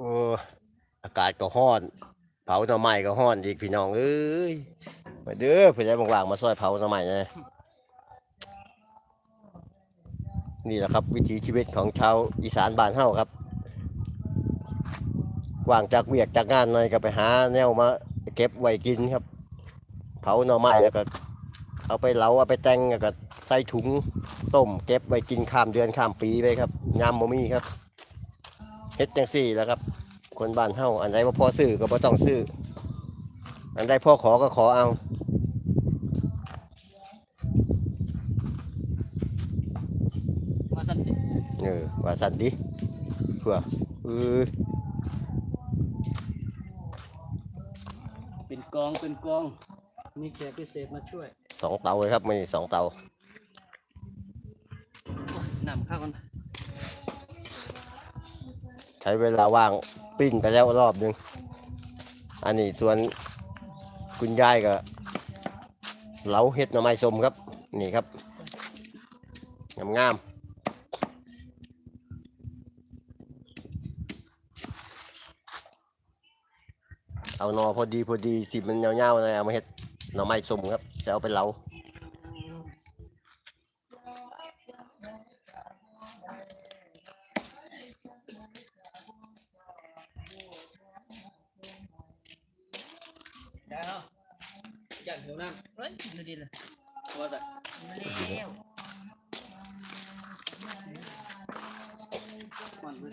โอ้อากาศก็ร้อน เผาหน่อไม้ก็ร้อนอีกพี่น้องเอ้ยมาเด้อเพื่อนได้ว่างๆมาซอยเผาหน่อไม้นะนี่แหละครับ วิถีชีวิตของชาวอีสานบ้านเฮาครับว่างจากเวียกจากงานหน่อยก็ไปหาแนวมา เก็บไว้กินครับ เผาหน่อไม้แล้วก็ เอาไปเหลาเอาไปแต่งแล้วก็ใส่ถุงต้มเก็บไว้กินข้ามเดือนข้ามปีไปครับยามบ่มีครับ เฮ็ดจังซี่แหล้วครับ คนบ้านเฮาอันใดว่าพอซื้อก็บ่ต้องซื้อ อันใดพ่อขอก็ขอเอามาสั่นติเออว่าสั่นดิเพื่อเออเป็นกองเป็นกอง มีแขกพิเศษมาช่วยสองเตาเลยครับมีสองเตาโอ้ยนำข้าวกัน ใช้เวลาว่างปิ้งไปแล้วรอบหนึง อันนี้ส่วนคุณยายก็เหลาเห็ดหน่อไม้ส้มครับ นี่ครับงามๆเอานอพอดีพอดีสิมันยาวๆเลยเอามาเห็ดหน่อไม้ส้มครับจะเอาไปเหลา อยากหิวน้ำเฮ้ยดูดีเลยว่าแต่แล้วมันเลย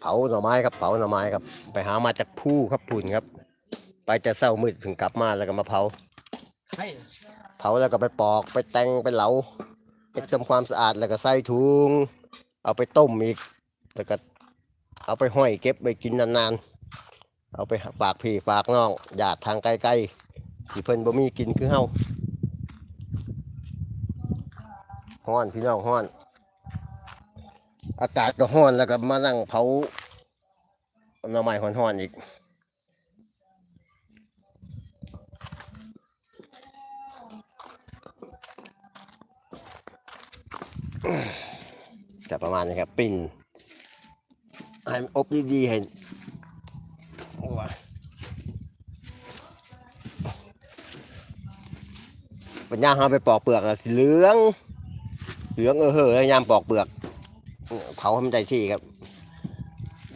เผาหน่อไม้ครับเผาหน่อไม้ครับ ไปหามาจากผู้ครับพุ่นครับ ไปแต่เศร้ามืดถึงกลับมาแล้วก็มาเผาให้เผาแล้วก็ไปปอกไปแต่งไปเหลาไปทำความสะอาดแล้วก็ใส่ถุงเอาไปต้มอีกแล้วก็ เอาไปห้อยเก็บไปกินนานๆ เอาไปฝากพี่ฝากน้องญาติทางไกลๆที่เพิ่นบ่มีกินคือเฮาฮ้อนพี่น้องฮ้อน อากาศก็ฮ้อนแล้วก็มานั่งเผาหน่อไม้ฮ้อนๆอีกจะประมาณนี้ครับ ปิ้น ให้มันอบดีๆให้โอ้ยปัญญาเอาไปปอกเปลือกสีเหลือง เหลืองเออเฮ้ยยามปอกเปลือกเผาให้มันได้ที่ครับ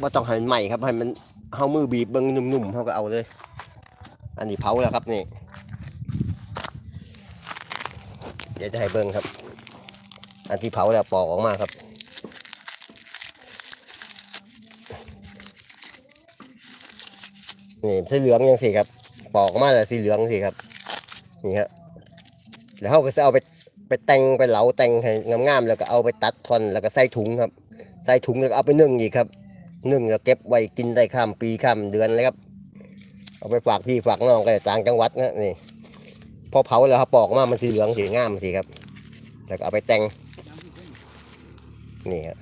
ว่าต้องให้มันใหม่ครับให้มันเฮามือบีบเบิ้งนุ่มๆเขาก็เอาเลย อันนี้เผาแล้วครับนี่ เดี๋ยวจะให้เบิ้งครับ อันที่เผาแล้วปอกออกมาครับ นี่สีเหลืองยังสิครับปอกออกมาแล้วสีเหลืองสิครับนี่ฮะแล้วเขาก็จะเอาไปไปแต่งไปเหลาแต่งให้งามๆแล้วก็เอาไปตัดทอนแล้วก็ใส่ถุงครับ ใส่ถุงแล้วเอาไปนึ่งอีกครับนึ่งแล้วเก็บไว้กินได้ข้ามปีข้ามเดือนเลยครับ เอาไปฝากพี่ฝากน้องก็ได้ต่างจังหวัดนะนี่พอเผาแล้วเขาปอกออกมามันสีเหลืองสีงามสิครับแล้วก็เอาไปแต่งนี่ครับ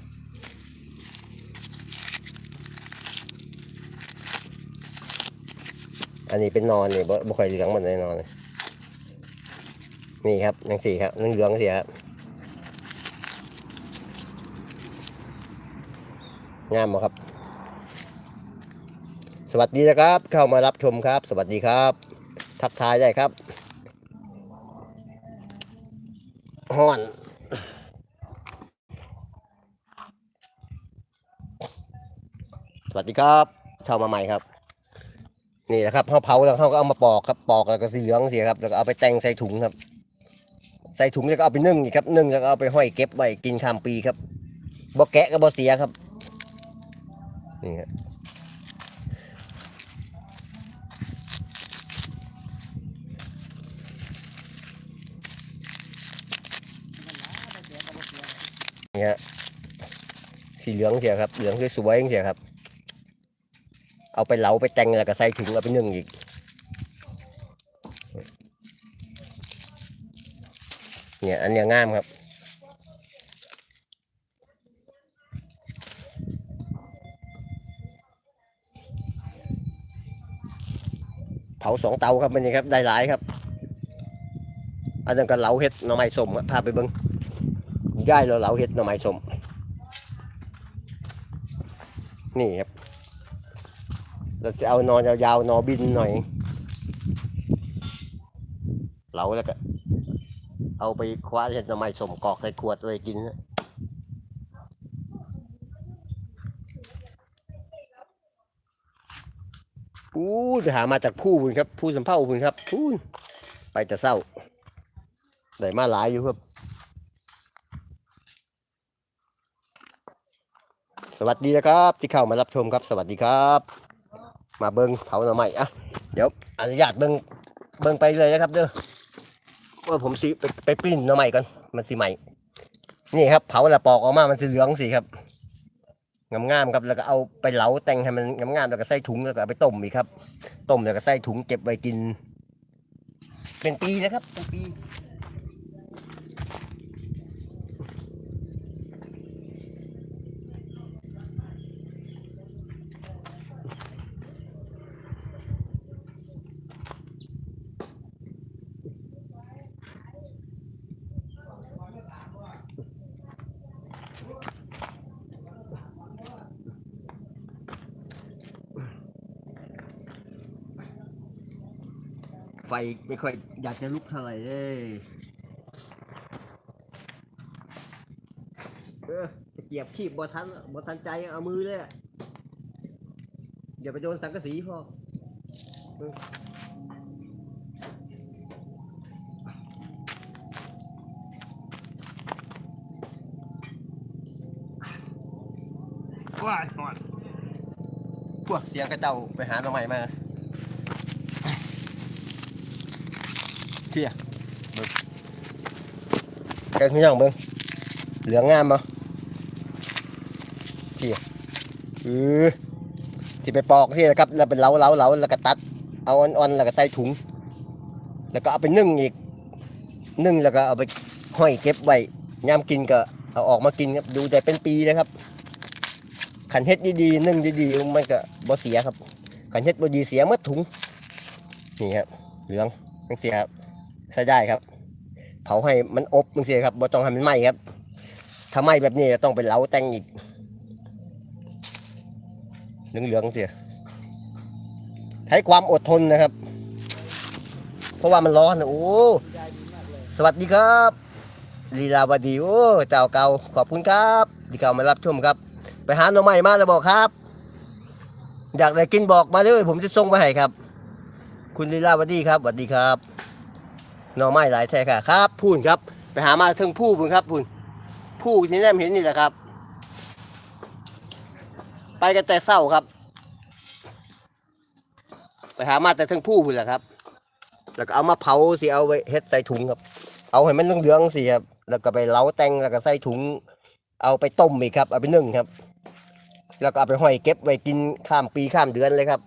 อันนี้เป็นนอนนี่บ่บ่ค่อยเหลืองเหมือนในนอนนี่ครับยังสีครับยังเหลืองเสียครับงามบ่ครับ สวัสดีนะครับ เข้ามารับชมครับ สวัสดีครับ ทักทายได้ครับฮ้อนสวัสดีครับ เข้ามาใหม่ครับ นี่แหละครับเขาเผาแล้วเขาก็เอามาปอกครับปอกแล้วก็สีเหลืองเสียครับแล้วก็เอาไปแต่งใส่ถุงครับ ใส่ถุงแล้วก็เอาไปนึ่งอีกครับนึ่งแล้วก็เอาไปห้อยเก็บไว้กินข้ามปีครับบ่แกะก็บ่เสียครับนี่ครับนี่ฮะสีเหลืองเสียครับเหลืองสวยๆเสียครับ เอาไปเหลาไปแต่งแล้วก็ใส่ถุงเอาไปนึ่งอีกเนี่ยอันนี้งามครับ เผาสองเตาครับมันนี่ครับได้หลายครับ อันนั้นก็เหลาเห็ดหน่อไม้สมพาไปเบิ้งย่ายเราเหลาเห็ดหน่อไม้สมนี่ครับ เราจะเอานอนยาวๆนอบินหน่อยเหลาแล้วก็ เอาไปคว้าเห็ดหน่อไม้สมกอกใส่ขวดไว้กินนะอู้ไปหามาจากผู้พุ่นครับผู้สำเภาพุ่นครับพูนไปแต่เศร้าได้มาหลายอยู่ครับ สวัสดีนะครับ ที่เข้ามารับชมครับ สวัสดีครับ มาเบิงเผาหน่อไม้อะเดี๋ยวอนุญาตเบิงเบิงไปเลยนะครับ เด้อว่าผมสิไปไปปิ้นหน่อไม้ก่อนมันสิใหม่นี่ครับ เผาแล้วปอกออกมามันสีเหลืองสิครับงามๆครับแล้วก็เอาไปเหลาแต่งให้มันงามๆแล้วก็ใส่ถุงแล้วก็ไปต้มอีกครับ ต้มแล้วก็ใส่ถุงเก็บไว้กิน เป็นปีนะครับเป็นปี ไฟไม่ค่อยอยากจะลุกเท่าไหร่เลยเออตะเกียบขีบบอทันบอทันใจเอามือเลยอะอย่าไปโดนสังกะสีพอเออว้ายหอดพวกเสียงกระเจ้าไปหาหน่อใหม่มา เที่ยเบิ่งแกงขึ้นยังเบิ้งเหลืองงามมั้เที่ยอือที่ไปปอกที่นะครับแล้วเป็นเล้าเล้าเล้าแล้วก็ตัด เอาอ่อนๆแล้วก็ใส่ถุง แล้วก็เอาไปนึ่งอีก นึ่งแล้วก็เอาไปห้อยเก็บไว้ยามกินก็เอาออกมากินครับดูแต่เป็นปีเลยครับขันเฮ็ดดีๆนึ่งดีๆมันก็บ่เสียครับขันเฮ็ดบ่ดีเสียหมดถุงนี่ครับเหลืองมันเสียครับ ใช้ได้ครับ เผาให้มันอบมันเสียครับบ่ต้องให้มันไหม้ครับ ถ้าไหม้แบบนี้ก็ต้องไปเหลาแต่งอีกเหลืองๆเสียใช้ความอดทนนะครับ เพราะว่ามันร้อนนะโอ้สวัสดีครับลีลาวดีโอ้เจ้าเก่าขอบคุณครับที่เข้ามารับชมครับ ไปหาหน่อไม้มาแล้วบอกครับ อยากได้กินบอกมาเลยผมจะส่งมาให้ครับ คุณลีลาวดีครับสวัสดีครับ หน่อไม้หลายแท้ค่ะครับพูนครับ ไปหามาถึงผู้พูนครับพูนผู้ที่แนมเห็นนี่แหละครับ ไปกันแต่เศร้าครับ ไปหามาแต่ถึงผู้พูนแหละครับ แล้วก็เอามาเผาสิเอาไว้เฮ็ดใส่ถุงครับ เอาให้มันเหลืองๆสิครับแล้วก็ไปเล้าแตงแล้วก็ใส่ถุง เอาไปต้มอีกครับ เอาไปนึ่งครับ แล้วก็เอาไปห้อยเก็บไว้กินข้ามปีข้ามเดือนเลยครับ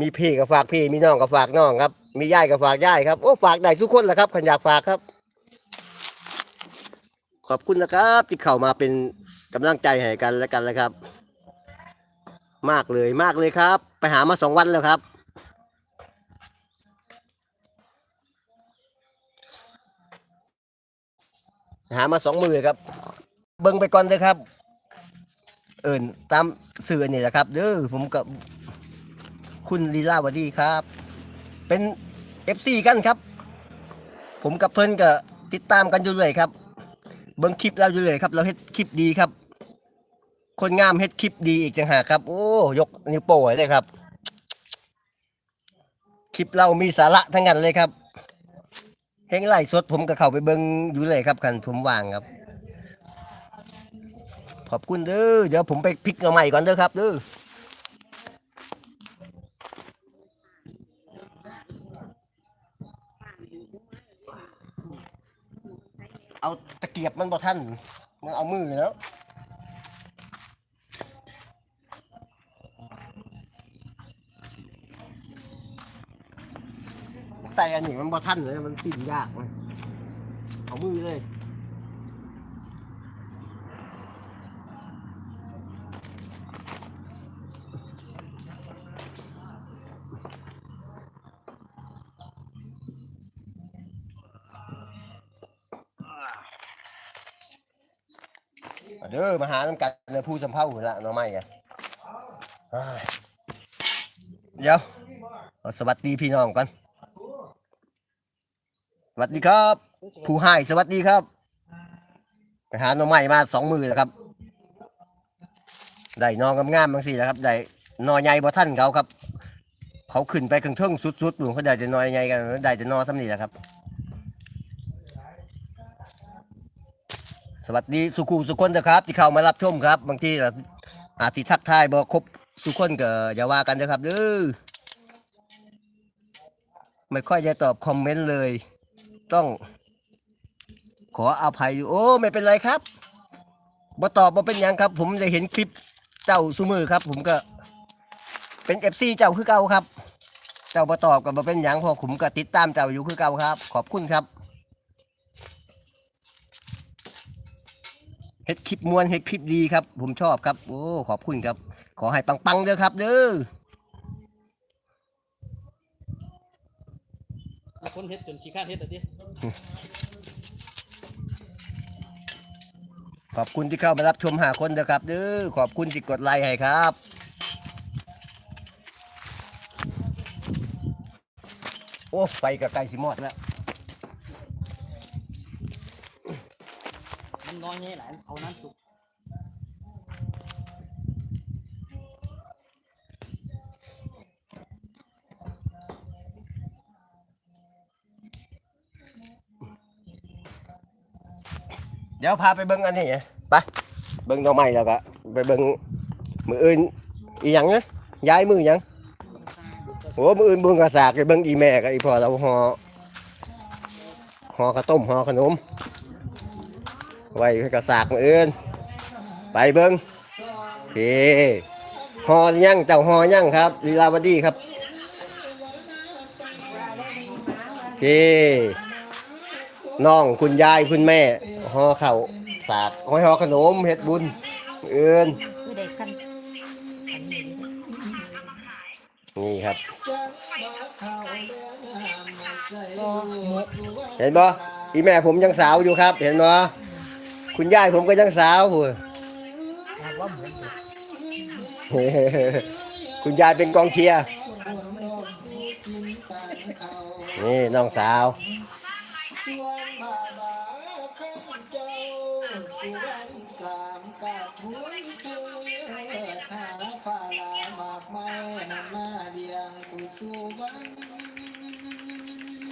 มีพี่ก็ฝากพี่มีน้องก็ฝากน้องครับ มีญาติก็ฝากญาติครับ โอ้ฝากได้ทุกคนแหละครับขันอยากฝากครับ ขอบคุณนะครับ ที่เข้ามาเป็นกำลังใจให้กันและกันเลยครับ มากเลยมากเลยครับ ไปหามาสองวันแล้วครับ หามาสองมือครับ เบิ่งไปก่อนเลยครับ เอินตามสื่อนี่แหละครับ เด้อผมกับคุณลีลาวดีครับ เป็นเอฟซีกันครับ ผมกับเพิ่นก็ติดตามกันอยู่เลยครับ เบิ่งคลิปเราอยู่เลยครับ เราเฮ็ดคลิปดีครับ คนงามเฮ็ดคลิปดีอีกจังหากครับ โอ้ยกนิ้วโป้ให้เลยครับ คลิปเรามีสาระทั้งนั้นเลยครับเฮงไล่สดผมก็เข้าไปเบิ่งอยู่เลยครับคันผมว่างครับ ขอบคุณเด้อเดี๋ยวผมไปพลิกเอาใหม่ก่อนเด้อครับเด้อ เอาตะเกียบมันบ่ท่านมันเอามือแล้วใส่อันนี้มันบ่ท่านเลยมันปิ่นยากเลยเอามือเลย อมาหาน้ำกันในผู้สำเภาละหน่อไม้อะเอ้ยเดี๋ยวสวัสดีพี่น้องก่อนสวัสดีครับ ผู้ให้สวัสดีครับไปหาน่องไม้มาสองมือแล้วครับ ได้นองงามๆบางสิแล้วครับ ได้นอใหญ่บ่ท่านเขาครับ เขาขึ้นไปข้างเทิงสุดๆอยู่เขาได้จะนอใหญ่กันได้จะนอซ้ำนีแหละครับ สวัสดีสุขุสุคนนะครับ ที่เข้ามารับชมครับ บางทีก็อาจสิทักทายบ่ครบสุคนก็อย่าว่ากันนะครับเด้อไม่ค่อยจะตอบคอมเมนต์เลย ต้อง ขออภัยอยู่โอ้ไม่เป็นไรครับบ่ตอบบ่เป็นยังครับ ผมได้เห็นคลิปเจ้าซุมือครับ ผมก็เป็นเอฟซีเจ้าคือเก่าครับ เจ้าบ่ตอบก็บ่เป็นยังพอผมก็ติดตามเจ้าอยู่คือเก่าครับ ขอบคุณครับ เฮ็ดคลิปมวนเฮ็ดคลิปดีครับ ผมชอบครับ โอ้ ขอบคุณครับ ขอให้ปังๆเด้อครับ เด้อคนเฮ็ดจนขี้ข้านเฮ็ดแต่ดิขอบคุณที่เข้ามารับชมหาคนเด้อครับ เด้อขอบคุณที่กดไลค์ให้ครับโอ้ไฟกับไก่สิมอดแล้ว มันน้อยแง่หลายเอาน้ำสุกเดี๋ยวพาไปเบิ้งอันนี้ไงไปเบิ้งดอกไม้แล้วก็ไปเบิ้งมืออื่นอีหยังนะย้ายมือหยังโอ้มืออื่นเบิ้งกระสากไปเบิ้งอีแม่กับอีพ่อเราห่อห่อข้าวต้มห่อขนม ไว้ให้กระสากมืออื่นไปเบิ้งเฮ้ห่อหรือยั่งเจ้าหอยั่งครับลีลาวดีครับเฮ้น้องคุณยายคุณแม่ห่อข้าสากห้อยหอขนมเฮ็ดบุญมื้ออื่นคือได้ขั้นอันนี้นี่ครับเห็นบ่อีแม่ผมยังสาวอยู่ครับ เห็นบ่ คุณยายผมก็ยังสาวพู้นแต่ว่าเหมือนคุณยายเป็นกองเชียร์นี่น้องสาว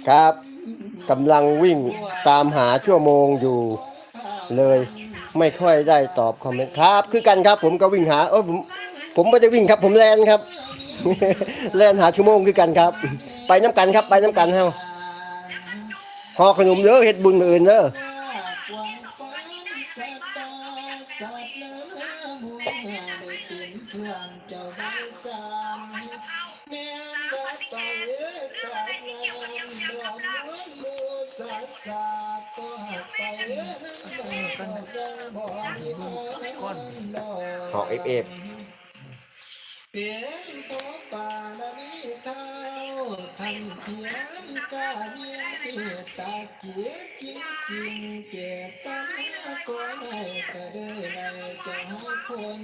ครับกำลังวิ่งตามหาชั่วโมงอยู่ เลย ไม่ค่อยได้ตอบคอมเมนต์ครับ คือกันครับ ผมก็วิ่งหาเออผมผมไม่ได้วิ่งครับ ผมแลนครับแลนหาชั่วโมงคือกันครับ ไปน้ำกันครับไปน้ำกันเฮาห่อขนมเด้อเฮ็ดบุญมืออื่นเด้อ อนดอกห่อเอฟเอฟเปลี่ยนตัวป่าละมีเท้าทันเทียนกาเยียนเกียตาเกียจริงจริงเจตนาก็ไม่กระเด้ในจะให้คน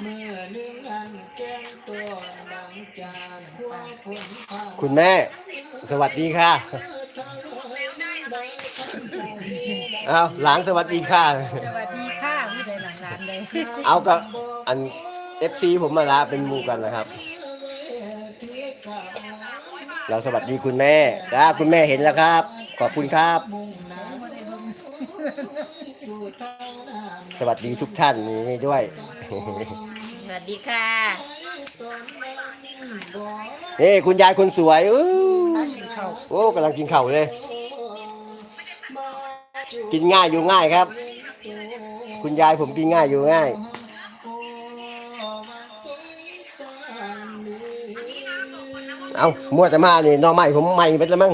เมื่อหนึ่งอันแก้งตัวดังจานหัวคนผ่านคุณแม่ สวัสดีค่ะเอาหลานสวัสดีค่ะ สวัสดี เอากับอันเอฟซีผมมาละเป็นหมูกันนะครับ เราสวัสดีคุณแม่จ้าคุณแม่เห็นแล้วครับ ขอบคุณครับ สวัสดีทุกท่านนี่ด้วย สวัสดีค่ะนี่คุณยายคนสวยอู้โอ้กำลังกินเข้าเลย กินง่ายอยู่ง่ายครับ คุณยายผมกินง่ายอยู่ง่าย เอามัวแต่มานี่นอใหม่ผมใหม่ไปแล้วมั้ง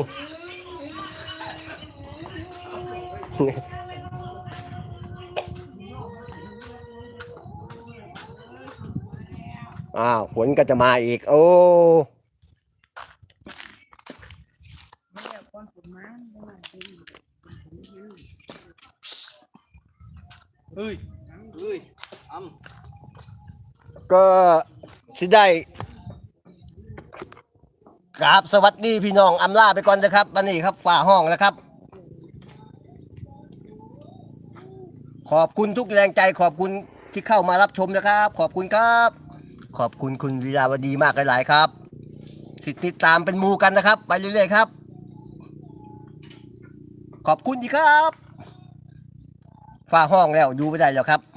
อ้าวฝนก็จะมาอีก โอ้ เฮ้ยเฮ้ยอ้ำ ก็สิได้กราบสวัสดีพี่น้องอำลาไปก่อนนะครับวันนี้ครับฝ่าห้องแล้วครับ ขอบคุณทุกแรงใจขอบคุณที่เข้ามารับชมนะครับ ขอบคุณครับ ขอบคุณคุณวีราวดีมากหลายๆครับ สิติดตามเป็นมูกันนะครับ ไปเรื่อยๆครับ ขอบคุณดีครับฝ้าห้องแล้วอยู่ไม่ได้แล้วครับ